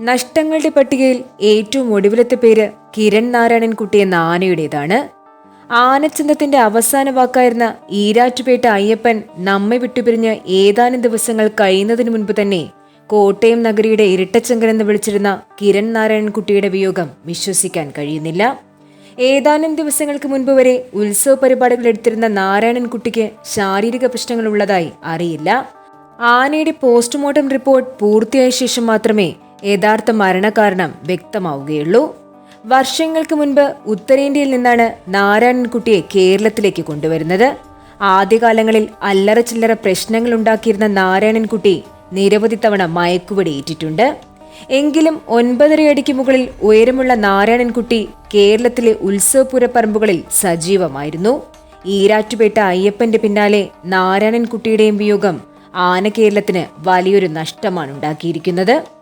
നഷ്ടങ്ങളുടെ പട്ടികയിൽ ഏറ്റവും ഒടുവിലത്തെ പേര് കിരൺ നാരായണൻകുട്ടി എന്ന ആനയുടേതാണ്. ആനച്ചന്തത്തിന്റെ അവസാന വാക്കായിരുന്ന ഈരാറ്റുപേട്ട അയ്യപ്പൻ നമ്മെ വിട്ടുപിരിഞ്ഞ് ഏതാനും ദിവസങ്ങൾ കഴിയുന്നതിന് മുൻപ് തന്നെ കോട്ടയം നഗരിയുടെ ഇരട്ടച്ചങ്കൻ എന്ന് വിളിച്ചിരുന്ന കിരൺ നാരായണൻകുട്ടിയുടെ വിയോഗം വിശ്വസിക്കാൻ കഴിയുന്നില്ല. ഏതാനും ദിവസങ്ങൾക്ക് മുൻപ് വരെ ഉത്സവ പരിപാടികൾ എടുത്തിരുന്ന നാരായണൻകുട്ടിക്ക് ശാരീരിക പ്രശ്നങ്ങൾ ഉള്ളതായി അറിയില്ല. ആനയുടെ പോസ്റ്റ്മോർട്ടം റിപ്പോർട്ട് പൂർത്തിയായ ശേഷം മാത്രമേ യഥാർത്ഥ മരണകാരണം വ്യക്തമാവുകയുള്ളൂ. വർഷങ്ങൾക്ക് മുൻപ് ഉത്തരേന്ത്യയിൽ നിന്നാണ് നാരായണൻകുട്ടിയെ കേരളത്തിലേക്ക് കൊണ്ടുവരുന്നത്. ആദ്യകാലങ്ങളിൽ അല്ലറ ചില്ലറ പ്രശ്നങ്ങൾ ഉണ്ടാക്കിയിരുന്ന നാരായണൻകുട്ടി നിരവധി തവണ മയക്കുവെടിയേറ്റിട്ടുണ്ട്. എങ്കിലും ഒൻപതര അടിക്ക് മുകളിൽ ഉയരമുള്ള നാരായണൻകുട്ടി കേരളത്തിലെ ഉത്സവപുരപ്പറമ്പുകളിൽ സജീവമായിരുന്നു. ഈരാറ്റുപേട്ട അയ്യപ്പന്റെ പിന്നാലെ നാരായണൻകുട്ടിയുടെയും വിയോഗം ആന കേരളത്തിന് വലിയൊരു നഷ്ടമാണ് ഉണ്ടാക്കിയിരിക്കുന്നത്.